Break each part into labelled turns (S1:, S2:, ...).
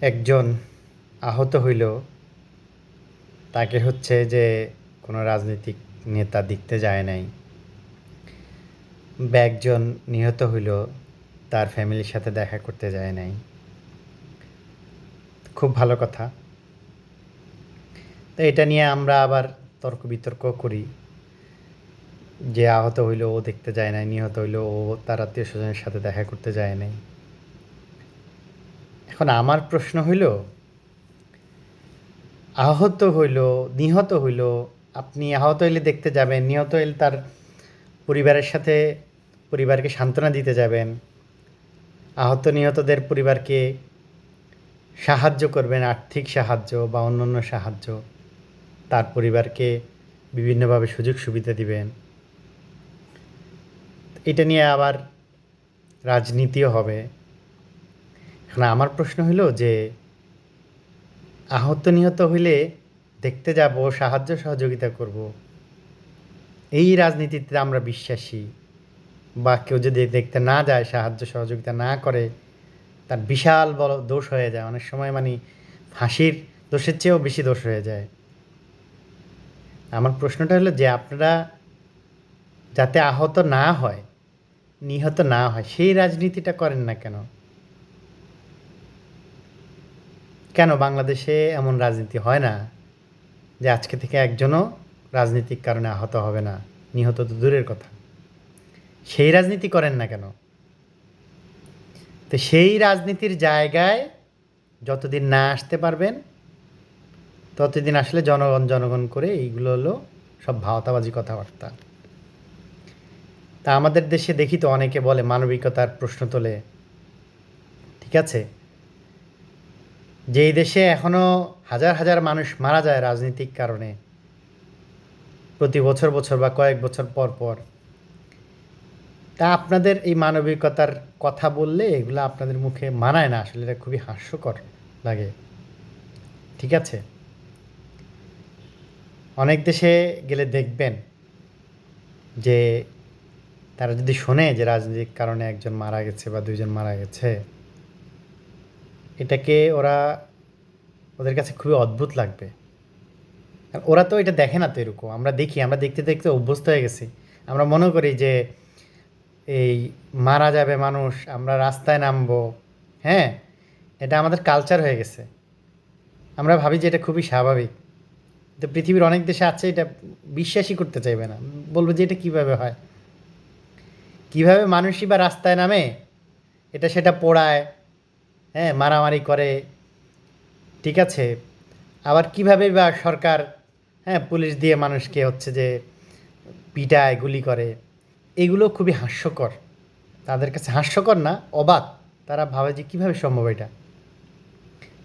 S1: একজন আহত হইল তাকে হচ্ছে যে কোনো রাজনৈতিক নেতা দেখতে যায় নাই। বা একজন নিহত হইল তার ফ্যামিলির সাথে দেখা করতে যায় নাই। খুব ভালো কথা। তো এটা নিয়ে আমরা আবার তর্ক বিতর্ক করি যে আহত হইল ও দেখতে যায় নাই, নিহত হইল ও তার আত্মীয় স্বজনের সাথে দেখা করতে যায় নাই। এখন আমার প্রশ্ন হইল, আহত হইল, নিহত হইল, আপনি আহত হইলে দেখতে যাবেন, নিহত হইলে তার পরিবারের সাথে পরিবারকে সান্ত্বনা দিতে যাবেন, আহত নিহতদের পরিবারকে সাহায্য করবেন, আর্থিক সাহায্য বা অন্যান্য সাহায্য, তার পরিবারকে বিভিন্নভাবে সুযোগ সুবিধা দিবেন। এটা নিয়ে আবার রাজনীতিও হবে। এখন আমার প্রশ্ন হলো যে আহত নিহত হইলে দেখতে যাব, সাহায্য সহযোগিতা করব। এই রাজনীতিতে আমরা বিশ্বাসী। বা কেউ যদি দেখতে না যায়, সাহায্য সহযোগিতা না করে, তার বিশাল বড় দোষ হয়ে যায়। অনেক সময় মানে ফাঁসির দোষের চেয়েও বেশি দোষ হয়ে যায়। আমার প্রশ্নটা হলো যে আপনারা যাতে আহত না হয়, নিহত না হয়, সেই রাজনীতিটা করেন না কেন? কেন বাংলাদেশে এমন রাজনীতি হয় না যে আজকে থেকে একজনও রাজনীতিক কারণে আহত হবে না? নিহত তো দূরের কথা। সেই রাজনীতি করেন না কেন? তো সেই রাজনীতির জায়গায় যতদিন না আসতে পারবেন, ততদিন আসলে জনগণ জনগণ করে এইগুলো হলো সব ভাওতাবাজি কথাবার্তা। তা আমাদের দেশে দেখি তো অনেকে বলে মানবিকতার প্রশ্ন তোলে। ঠিক আছে? যেই দেশে এখনও হাজার হাজার মানুষ মারা যায় রাজনৈতিক কারণে, প্রতি বছর বছর বা কয়েক বছর পর পর, তা আপনাদের এই মানবিকতার কথা বললে এগুলো আপনাদের মুখে মানায় না। আসলে এটা খুবই হাস্যকর লাগে। ঠিক আছে? অনেক দেশে গেলে দেখবেন যে, তারা যদি শোনে যে রাজনৈতিক কারণে একজন মারা গেছে বা দুইজন মারা গেছে এটাকে ওরা ওদের কাছে খুবই অদ্ভুত লাগবে। ওরা তো এটা দেখে না তো এরকম। আমরা দেখি, আমরা দেখতে দেখতে অভ্যস্ত হয়ে গেছি। আমরা মনে করি যে এই মারা যাবে মানুষ, আমরা রাস্তায় নামবো। হ্যাঁ এটা আমাদের কালচার হয়ে গেছে। আমরা ভাবি যে এটা খুবই স্বাভাবিক। তো পৃথিবীর অনেক দেশে আছে এটা বিশ্বাসই করতে চাইবে না। বলব যে এটা কীভাবে হয়? কীভাবে মানুষই বা রাস্তায় নামে? এটা সেটা পোড়ায়। হ্যাঁ মারামারি করে। ঠিক আছে। আবার কীভাবে বা সরকার হ্যাঁ পুলিশ দিয়ে মানুষকে হচ্ছে যে পিটায়, গুলি করে, এগুলো খুবই হাস্যকর। তাদের কাছে হাস্যকর না, অবাক। তারা ভাবে যে কীভাবে সম্ভব এটা?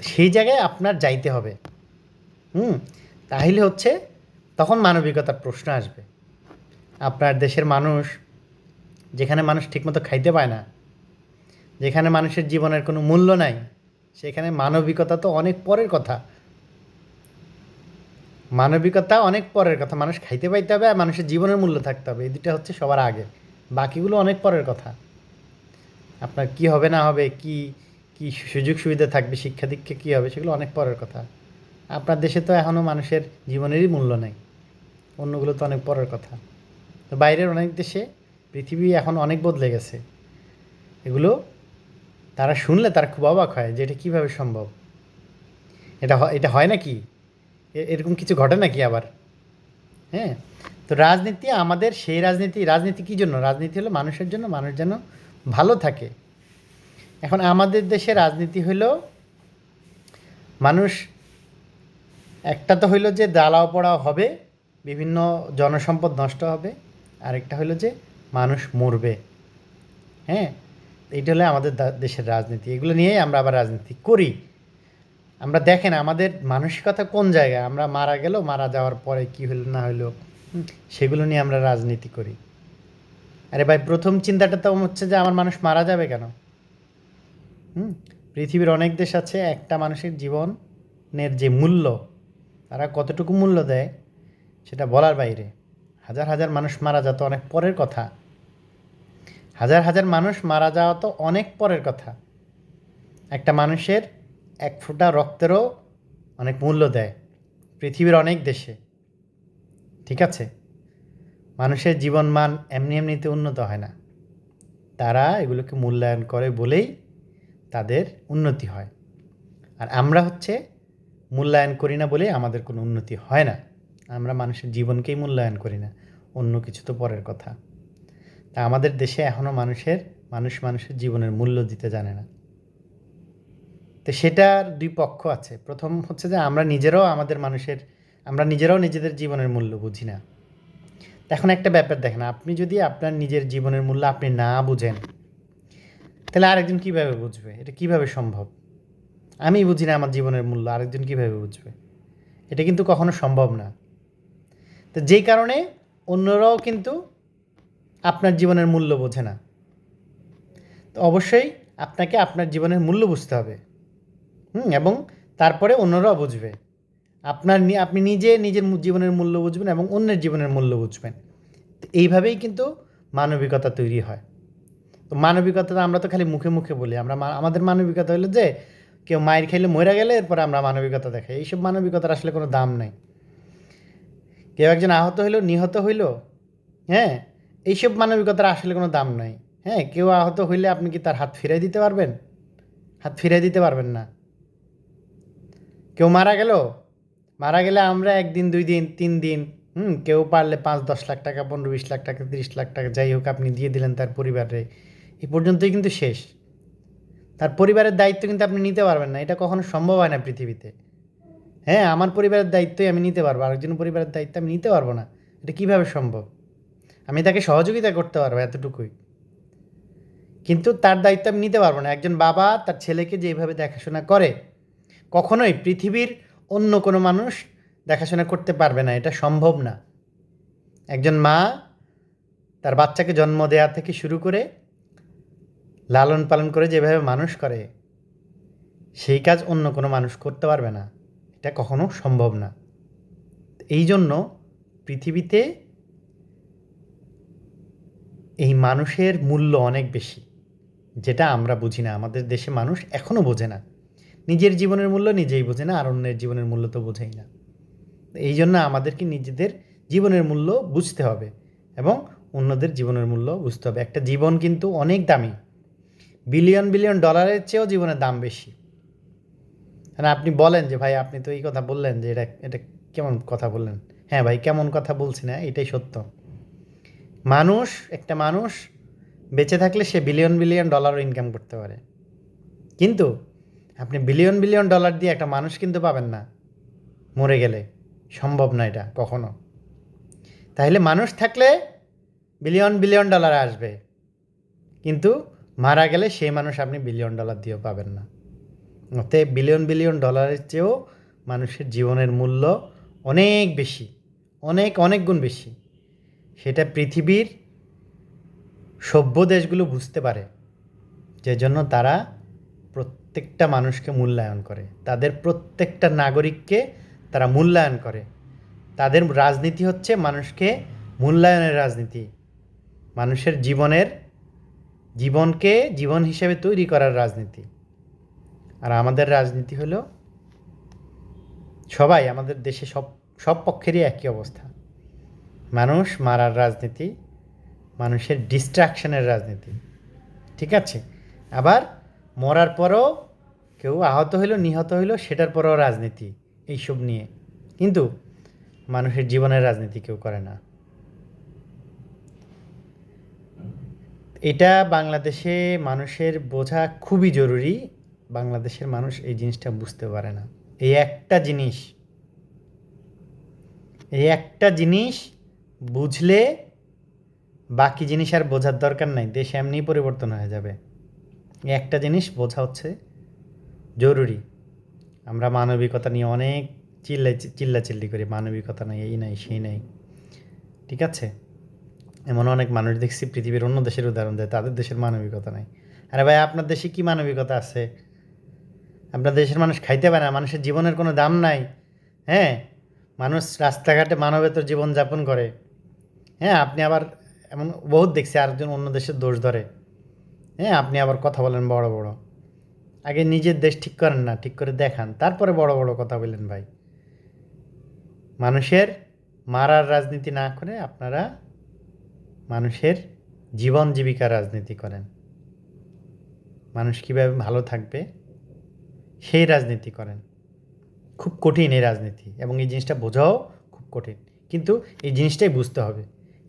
S1: সেই জায়গায় আপনার যাইতে হবে। হুম? তাহলে হচ্ছে তখন মানবিকতার প্রশ্ন আসবে। আপনার দেশের মানুষ, যেখানে মানুষ ঠিকমতো খাইতে পায় না যেখানে মানুষের জীবনের কোনো মূল্য নাই, সেখানে মানবিকতা তো অনেক পরের কথা। মানবিকতা অনেক পরের কথা। মানুষ খাইতে পাইতে হবে আর মানুষের জীবনের মূল্য থাকতে হবে। এই দুটা হচ্ছে সবার আগে। বাকিগুলো অনেক পরের কথা। আপনার কি হবে না হবে, কি কি সুযোগ সুবিধা থাকবে, শিক্ষা দীক্ষা কী হবে, সেগুলো অনেক পরের কথা। আপনার দেশে তো এখনও মানুষের জীবনেরই মূল্য নেই। অন্যগুলো তো অনেক পরের কথা। তো বাইরের অনেক দেশে পৃথিবী এখন অনেক বদলে গেছে। এগুলো তারা শুনলে তারা খুব অবাক হয় যে এটা কীভাবে সম্ভব? এটা এটা হয় নাকি? এরকম কিছু ঘটে নাকি আবার? হ্যাঁ? তো রাজনীতি আমাদের, সেই রাজনীতি রাজনীতি কী জন্য? রাজনীতি হলো মানুষের জন্য, মানুষ যেন ভালো থাকে। এখন আমাদের দেশে রাজনীতি হলো, মানুষ একটা তো হইল যে দালাও পড়াও হবে, বিভিন্ন জনসম্পদ নষ্ট হবে, আরেকটা হলো যে মানুষ মরবে। হ্যাঁ? এইটা হলো আমাদের দেশের রাজনীতি। এগুলো নিয়েই আমরা আবার রাজনীতি করি। আমরা দেখেন আমাদের মানসিকতা কোন জায়গায়? আমরা মারা গেল মারা যাওয়ার পরে কি হলো, না হলো সেগুলো নিয়ে আমরা রাজনীতি করি। আরে ভাই, প্রথম চিন্তাটা তো হচ্ছে যে আমার মানুষ মারা যাবে কেন? হুম, পৃথিবীর অনেক দেশ আছে, একটা মানুষের জীবনের যে মূল্য, তারা কতটুকু মূল্য দেয় সেটা বলার বাইরে। হাজার হাজার মানুষ মারা যাওয়া তো অনেক পরের কথা। হাজার হাজার মানুষ মারা যাওয়া তো অনেক পরের কথা। একটা মানুষের এক ফোঁটা রক্তেরও অনেক মূল্য দেয় পৃথিবীর অনেক দেশে। ঠিক আছে? মানুষের জীবনমান এমনি এমনিতে উন্নত হয় না। তারা এগুলোকে মূল্যায়ন করে বলেই তাদের উন্নতি হয়। আর আমরা হচ্ছে মূল্যায়ন করি না বলেই আমাদের কোনো উন্নতি হয় না। আমরা মানুষের জীবনকেই মূল্যায়ন করি না। অন্য কিছু তো পরের কথা। আমাদের দেশে এখনও মানুষের, মানুষ মানুষের জীবনের মূল্য দিতে জানে না। তো সেটার দুই পক্ষ আছে। প্রথম হচ্ছে যে আমরা নিজেরাও আমাদের মানুষের, আমরা নিজেরাও নিজেদের জীবনের মূল্য বুঝি না। এখন একটা ব্যাপার দেখেন, আপনি যদি আপনার নিজের জীবনের মূল্য আপনি না বুঝেন, তাহলে আরেকজন কীভাবে বুঝবে? এটা কীভাবে সম্ভব? আমি বুঝি না আমার জীবনের মূল্য, আরেকজন কীভাবে বুঝবে? এটা কিন্তু কখনো সম্ভব না। তো যেই কারণে অন্যরাও কিন্তু আপনার জীবনের মূল্য বোঝে না। তো অবশ্যই আপনাকে আপনার জীবনের মূল্য বুঝতে হবে। হুম, এবং তারপরে অন্যরাও বুঝবে। আপনার আপনি নিজে নিজের জীবনের মূল্য বুঝবেন এবং অন্যের জীবনের মূল্য বুঝবেন। তো এইভাবেই কিন্তু মানবিকতা তৈরি হয়। তো মানবিকতা আমরা তো খালি মুখে মুখে বলি। আমরা আমাদের মানবিকতা হলো যে কেউ মায়ের খাইলে মরে গেলে এরপরে আমরা মানবিকতা দেখাই এইসব মানবিকতার আসলে কোনো দাম নেই। কেউ একজন আহত হইল, নিহত হইল হ্যাঁ? এইসব মানবিকতার আসলে কোনো দাম নাই। হ্যাঁ কেউ আহত হইলে আপনি কি তার হাত ফিরাই দিতে পারবেন? হাত ফিরাই দিতে পারবেন না। কেউ মারা গেল? মারা গেলে আমরা একদিন, দুই দিন, তিন দিন, হুম, কেউ পারলে পাঁচ, দশ লাখ টাকা, পনেরো, বিশ লাখ টাকা, তিরিশ লাখ টাকা, যাই হোক আপনি দিয়ে দিলেন তার পরিবারে। এই পর্যন্তই কিন্তু শেষ। তার পরিবারের দায়িত্ব কিন্তু আপনি নিতে পারবেন না। এটা কখনো সম্ভব হয় না পৃথিবীতে। হ্যাঁ আমার পরিবারের দায়িত্বই আমি নিতে পারব আরেকজন পরিবারের দায়িত্ব আমি নিতে পারব না। এটা কীভাবে সম্ভব? আমি তাকে সহযোগিতা করতে পারব এতটুকুই। কিন্তু তার দায়িত্ব আমি নিতে পারব না। একজন বাবা তার ছেলেকে যেভাবে দেখাশোনা করে, কখনোই পৃথিবীর অন্য কোনো মানুষ দেখাশোনা করতে পারবে না। এটা সম্ভব না। একজন মা তার বাচ্চাকে জন্ম দেওয়া থেকে শুরু করে লালন পালন করে যেভাবে মানুষ করে, সেই কাজ অন্য কোনো মানুষ করতে পারবে না। এটা কখনো সম্ভব না। এই জন্য পৃথিবীতে এই মানুষের মূল্য অনেক বেশি, যেটা আমরা বুঝি না। আমাদের দেশে মানুষ এখনও বোঝে না। নিজের জীবনের মূল্য নিজেই বোঝে না, আর অন্যের জীবনের মূল্য তো বোঝেই না। এই জন্য আমাদেরকে নিজেদের জীবনের মূল্য বুঝতে হবে এবং অন্যদের জীবনের মূল্য বুঝতে হবে। একটা জীবন কিন্তু অনেক দামি। বিলিয়ন বিলিয়ন ডলারের চেয়েও জীবনের দাম বেশি। মানে আপনি বলেন যে, ভাই, আপনি তো এই কথা বললেন যে, এটা এটা কেমন কথা বললেন? হ্যাঁ ভাই, কেমন কথা বলছি না, এটাই সত্য। মানুষ, একটা মানুষ বেঁচে থাকলে সে বিলিয়ন বিলিয়ন ডলারও ইনকাম করতে পারে। কিন্তু আপনি বিলিয়ন বিলিয়ন ডলার দিয়ে একটা মানুষ কিন্তু পাবেন না, মরে গেলে। সম্ভব না এটা কখনো। তাহলে মানুষ থাকলে বিলিয়ন বিলিয়ন ডলার আসবে। কিন্তু মারা গেলে সেই মানুষ আপনি বিলিয়ন ডলার দিয়েও পাবেন না। অতএব বিলিয়ন বিলিয়ন ডলারের চেয়েও মানুষের জীবনের মূল্য অনেক বেশি, অনেক অনেক গুণ বেশি। সেটা পৃথিবীর সভ্য দেশগুলো বুঝতে পারে যে জন্য তারা প্রত্যেকটা মানুষকে মূল্যায়ন করে। তাদের প্রত্যেকটা নাগরিককে তারা মূল্যায়ন করে। তাদের রাজনীতি হচ্ছে মানুষকে মূল্যায়নের রাজনীতি। মানুষের জীবনের, জীবনকে জীবন হিসেবে তৈরি করার রাজনীতি। আর আমাদের রাজনীতি হলো সবাই, আমাদের দেশে সব সব পক্ষেরই একই অবস্থা। মানুষ মারার রাজনীতি, মানুষের ডিস্ট্রাকশনের রাজনীতি। ঠিক আছে? আবার মরার পরও কেউ আহত হইল, নিহত হইল, সেটার পরেও রাজনীতি এইসব নিয়ে। কিন্তু মানুষের জীবনের রাজনীতি কেউ করে না। এটা বাংলাদেশে মানুষের বোঝা খুবই জরুরি। বাংলাদেশের মানুষ এই জিনিসটা বুঝতে পারে না। এই একটা জিনিস, এই একটা জিনিস বুঝলে বাকি জিনিস আর বোঝার দরকার নাই, দেশ এমনিই পরিবর্তন হয়ে যাবে। একটা জিনিস বোঝা হচ্ছে, জরুরি। আমরা মানবিকতা নিয়ে অনেক চিল্লাই, চিল্লাচিল্লি করি, মানবিকতা নাই, এই নাই, সেই নাই। ঠিক আছে? এমন অনেক মানুষ দেখছি পৃথিবীর অন্য দেশের উদাহরণ দেয়, তাদের দেশের মানবিকতা নাই। আরে ভাই, আপনার দেশে কি মানবিকতা আছে? আপনার দেশের মানুষ খাইতে পারে না, মানুষের জীবনের কোনো দাম নাই হ্যাঁ? মানুষ রাস্তাঘাটে মানবেতর জীবনযাপন করে। হ্যাঁ আপনি আবার এমন বহুত দেখছি আরেকজন অন্য দেশের দোষ ধরে। হ্যাঁ আপনি আবার কথা বলেন বড় বড়। আগে নিজের দেশ ঠিক করেন না, ঠিক করে দেখান। তারপরে বড় বড় কথা বললেন ভাই। মানুষের মারার রাজনীতি না করে আপনারা মানুষের জীবন জীবিকার রাজনীতি করেন। মানুষ কীভাবে ভালো থাকবে সেই রাজনীতি করেন। খুব কঠিন এই রাজনীতি এবং এই জিনিসটা বোঝাও খুব কঠিন। কিন্তু এই জিনিসটাই বুঝতে হবে।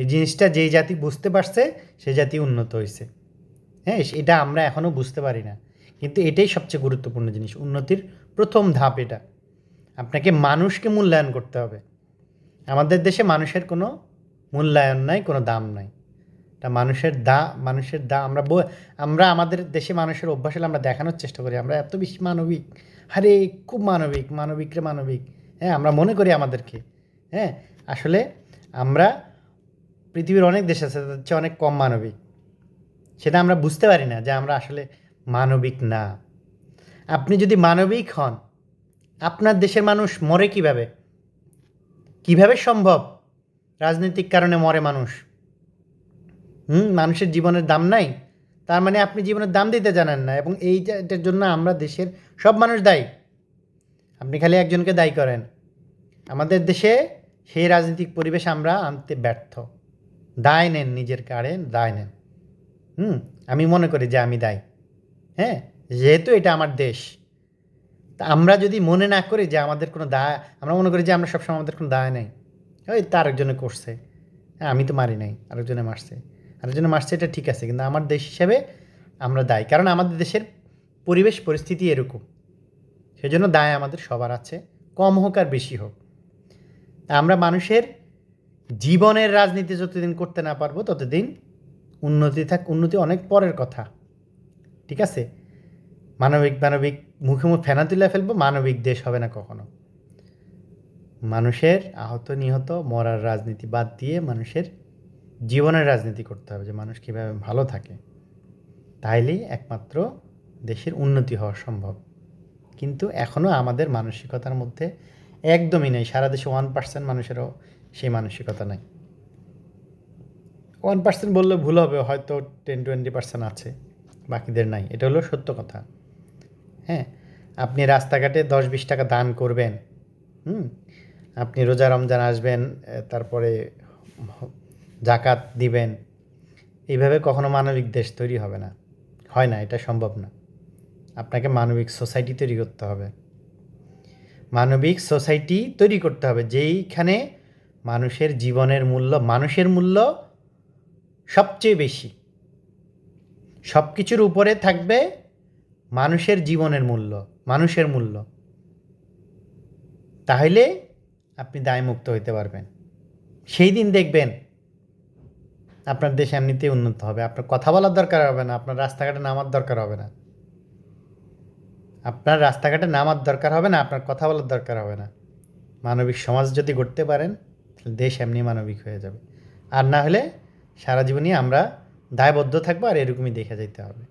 S1: এই জিনিসটা যেই জাতি বুঝতে পারছে, সেই জাতি উন্নত হয়েছে হ্যাঁ এটা আমরা এখনও বুঝতে পারি না। কিন্তু এটাই সবচেয়ে গুরুত্বপূর্ণ জিনিস, উন্নতির প্রথম ধাপ এটা। আপনাকে মানুষকে মূল্যায়ন করতে হবে। আমাদের দেশে মানুষের কোনো মূল্যায়ন নাই, কোনো দাম নাই। তা মানুষের দা মানুষের দা, আমরা আমরা আমাদের দেশে মানুষের অভ্যাস হলে আমরা দেখানোর চেষ্টা করি। আমরা এত বেশি মানবিক। আরে, খুব মানবিক মানবিক রে মানবিক। হ্যাঁ আমরা মনে করি আমাদেরকে। হ্যাঁ আসলে আমরা পৃথিবীর অনেক দেশ আছে, তাদের চেয়ে অনেক কম মানবিক। সেটা আমরা বুঝতে পারি না যে আমরা আসলে মানবিক না। আপনি যদি মানবিক হন, আপনার দেশের মানুষ মরে কীভাবে? কীভাবে সম্ভব? রাজনৈতিক কারণে মরে মানুষ। হুম, মানুষের জীবনের দাম নাই। তার মানে আপনি জীবনের দাম দিতে জানেন না এবং এইটার জন্য আমরা দেশের সব মানুষ দায়ী। আপনি খালি একজনকে দায়ী করেন। আমাদের দেশে সেই রাজনৈতিক পরিবেশ আমরা আনতে ব্যর্থ। দায় নেন নিজের কাড়ে, দায় নেন। হুম, আমি মনে করি যে আমি দায়ী। হ্যাঁ যেহেতু এটা আমার দেশ, তা আমরা যদি মনে না করি যে আমাদের কোনো দায়, আমরা মনে করি যে আমরা সবসময় আমাদের কোনো দায় নেই। ওই তো আরেকজনে করছে। হ্যাঁ আমি তো মারি নাই, আরেকজনে মারছে। আরেকজনে মারছে, এটা ঠিক আছে, কিন্তু আমার দেশ হিসেবে আমরা দায়ী। কারণ আমাদের দেশের পরিবেশ, পরিস্থিতি এরকম। সেজন্য দায় আমাদের সবার আছে, কম হোক আর বেশি হোক। আমরা মানুষের জীবনের রাজনীতি যতদিন করতে না পারব, ততদিন উন্নতি থাক, উন্নতি অনেক পরের কথা। ঠিক আছে? মানবিক মানবিক, মুখে মুখ ফেনা তুলে ফেলব, মানবিক দেশ হবে না কখনো। মানুষের আহত, নিহত, মরার রাজনীতি বাদ দিয়ে মানুষের জীবনের রাজনীতি করতে হবে, যে মানুষ কীভাবে ভালো থাকে। তাইলেই একমাত্র দেশের উন্নতি হওয়া সম্ভব। কিন্তু এখনও আমাদের মানসিকতার মধ্যে একদমই নেই। সারা দেশে ওয়ান পার্সেন্ট মানুষেরও সেই মানসিকতা নাই। ওয়ান পার্সেন্ট বললে ভুল হবে, হয়তো টেন টোয়েন্টি পার্সেন্ট আছে, বাকিদের নাই। এটা হলো সত্য কথা। হ্যাঁ আপনি রাস্তাঘাটে দশ বিশ টাকা দান করবেন, হুম? আপনি রোজা রমজান আসবেন তারপরে জাকাত দিবেন, এইভাবে কখনো মানবিক দেশ তৈরি হবে না। হয় না, এটা সম্ভব না। আপনাকে মানবিক সোসাইটি তৈরি করতে হবে। মানবিক সোসাইটি তৈরি করতে হবে, যেইখানে মানুষের জীবনের মূল্য, মানুষের মূল্য সবচেয়ে বেশি। সব কিছুর উপরে থাকবে মানুষের জীবনের মূল্য, মানুষের মূল্য। তাহলে আপনি দায়মুক্ত হইতে পারবেন। সেই দিন দেখবেন আপনার দেশ এমনিতেই উন্নত হবে। আপনার কথা বলার দরকার হবে না, আপনার রাস্তাঘাটে নামার দরকার হবে না। আপনার রাস্তাঘাটে নামার দরকার হবে না, আপনার কথা বলার দরকার হবে না। মানবিক সমাজ যদি গড়তে পারেন দেশ এমনি মানবিক হয়ে যাবে। আর না হলে সারা জীবনই আমরা দায়বদ্ধ থাকব আর এরকমই দেখে যেতে হবে।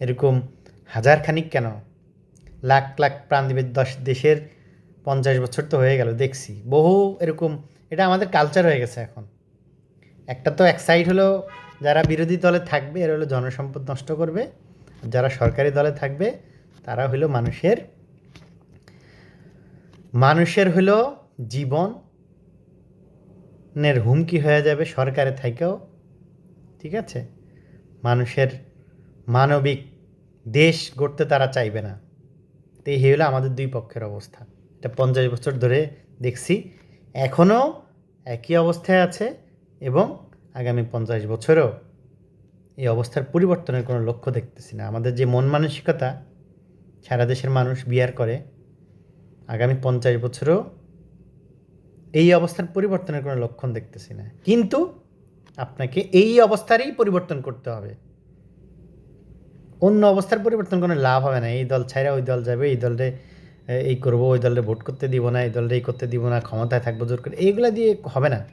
S1: এরকম হাজার খানিক কেন? লাখ লাখ প্রাণদীপের দশ, দেশের পঞ্চাশ বছর তো হয়ে গেল, দেখছি। বহু এরকম, এটা আমাদের কালচার হয়ে গেছে এখন। একটা তো এক সাইড হলো যারা বিরোধী দলে থাকবে, এরা হলো জনসম্পদ নষ্ট করবে। যারা সরকারি দলে থাকবে, তারা হলো মানুষের মানুষের হলো জীবনের হুমকি হয়ে যাবে সরকারে থাকেও, ঠিক আছে? মানুষের মানবিক দেশ গড়তে তারা চাইবে না। তো এই হলো আমাদের দুই পক্ষের অবস্থা। এটা পঞ্চাশ বছর ধরে দেখছি। এখনও একই অবস্থায় আছে এবং আগামী পঞ্চাশ বছরেও এই অবস্থার পরিবর্তনের কোনো লক্ষ্য দেখতেছি না। আমাদের যে মন মানসিকতা, সারা দেশের মানুষ বিয়ার করে, আগামী পঞ্চাশ বছরেও এই অবস্থার পরিবর্তনের কোনো লক্ষণ দেখতেছি না। কিন্তু আপনাকে এই অবস্থারই পরিবর্তন করতে হবে। অন্য অবস্থার পরিবর্তন কোনো লাভ হবে না। এই দল ছাইরা ওই দল যাবে, এই দলরে এই করব, ওই দলরে ভোট করতে দিব না, এই দলরে এই করতে দিব না, ক্ষমতায় থাকব, জোর করে, এইগুলা দিয়ে হবে না।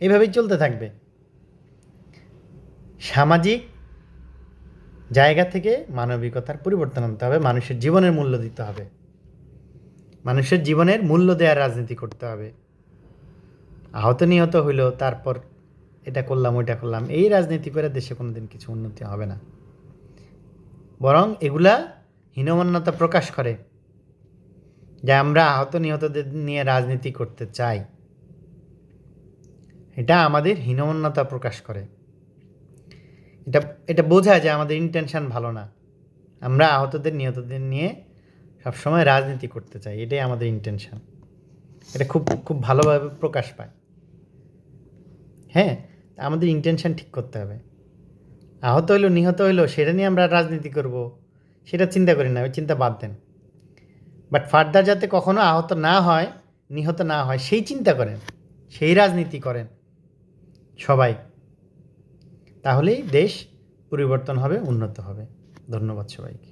S1: এইভাবেই চলতে থাকবে। সামাজিক জায়গা থেকে মানবিকতার পরিবর্তন আনতে হবে, মানুষের জীবনের মূল্য দিতে হবে। মানুষের জীবনের মূল্য দেওয়ার রাজনীতি করতে হবে। আহত নিহত হইল তারপর এটা করলাম, ওইটা করলাম। এই রাজনীতি করে দেশে কোনোদিন কিছু উন্নতি হবে না। বরং এগুলা হীনমান্যতা প্রকাশ করে, যে আমরা আহত নিহতদের নিয়ে রাজনীতি করতে চাই। এটা আমাদের হীনমন্যতা প্রকাশ করে। এটা এটা বোঝায় যে আমাদের ইন্টেনশন ভালো না। আমরা আহতদের, নিহতদের নিয়ে সবসময় রাজনীতি করতে চাই, এটাই আমাদের ইন্টেনশন এটা খুব খুব ভালোভাবে প্রকাশ পায়। হ্যাঁ আমাদের ইন্টেনশন ঠিক করতে হবে। আহত হইল, নিহত হইল, সেটা নিয়ে আমরা রাজনীতি করব। সেটা চিন্তা করি না, ওই চিন্তা বাদ দেন। বাট ফার্দার যাতে কখনো আহত না হয়, নিহত না হয়, সেই চিন্তা করেন, সেই রাজনীতি করেন সবাই। তাহলেই দেশ পরিবর্তন হবে, উন্নত হবে। ধন্যবাদ সবাইকে।